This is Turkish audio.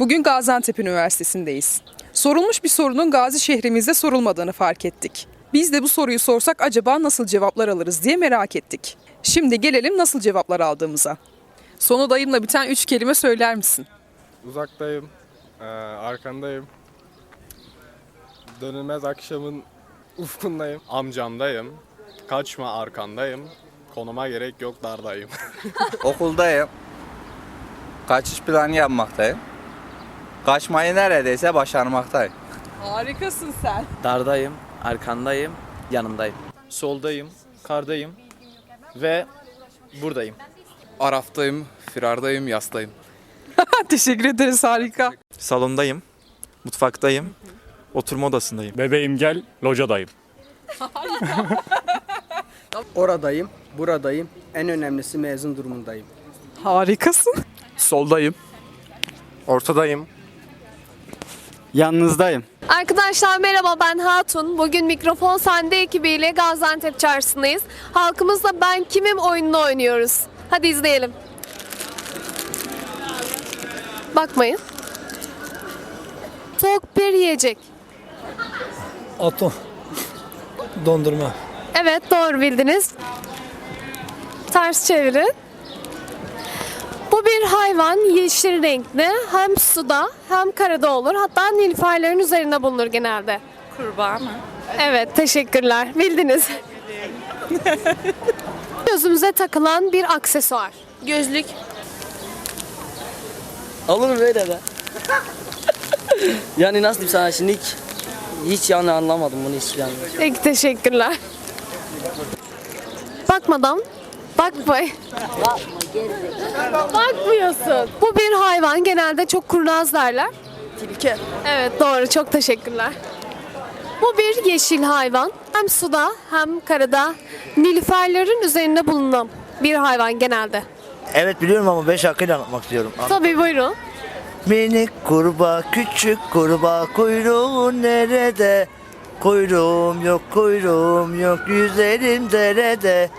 Bugün Gaziantep Üniversitesi'ndeyiz. Sorulmuş bir sorunun Gazi şehrimizde sorulmadığını fark ettik. Biz de bu soruyu sorsak acaba nasıl cevaplar alırız diye merak ettik. Şimdi gelelim nasıl cevaplar aldığımıza. Sonu dayımla biten üç kelime söyler misin? Uzaktayım, eee, arkandayım. Dönülmez akşamın ufkundayım. Amcamdayım. Kaçma arkandayım. Konuma gerek yok dardayım. Okuldayım. Kaçış planı yapmaktayım. Kaçmayı neredeyse başarmaktayım. Harikasın sen. Dardayım, arkandayım, yanındayım. soldayım, kardayım ve buradayım. Araftayım, firardayım, yastayım. Teşekkür ederiz harika. Salondayım, mutfaktayım, oturma odasındayım. Bebeğim gel, locadayım. Oradayım, buradayım. En önemlisi mezun durumundayım. Harikasın. Soldayım. Ortadayım. Yalnızdayım. Arkadaşlar merhaba ben Hatun. Bugün Mikrofon Sende ekibiyle Gaziantep Çarşısı'ndayız. Halkımızla Ben Kimim oyununu oynuyoruz. Hadi izleyelim. Bakmayın. Soğuk bir yiyecek. Atom. Dondurma. Evet doğru bildiniz. Ters çevirin. Bu bir hayvan yeşil renkli. Hem suda hem karada olur. Hatta nilüferlerin üzerinde bulunur genelde. Kurbağa mı? Evet teşekkürler. Bildiniz. Gözümüze takılan bir aksesuar. Gözlük. Olur böyle be? yani nasıl diyeyim sana şimdi hiç, hiç yani anlamadım bunu hiç yani. Peki teşekkürler. Bakmadan bakmayın. Bakmıyorsun. Bu bir hayvan. Genelde çok kurnaz derler. Tilki. Evet doğru. Çok teşekkürler. Bu bir yeşil hayvan. Hem suda hem karada nilüferlerin üzerinde bulunan bir hayvan genelde. Evet biliyorum ama beş hakkıyla anlatmak istiyorum. Tabii buyurun. Minik kurbağa, küçük kurbağa, kuyruğun nerede? Kuyruğum yok, kuyruğum yok, yüzerim derede.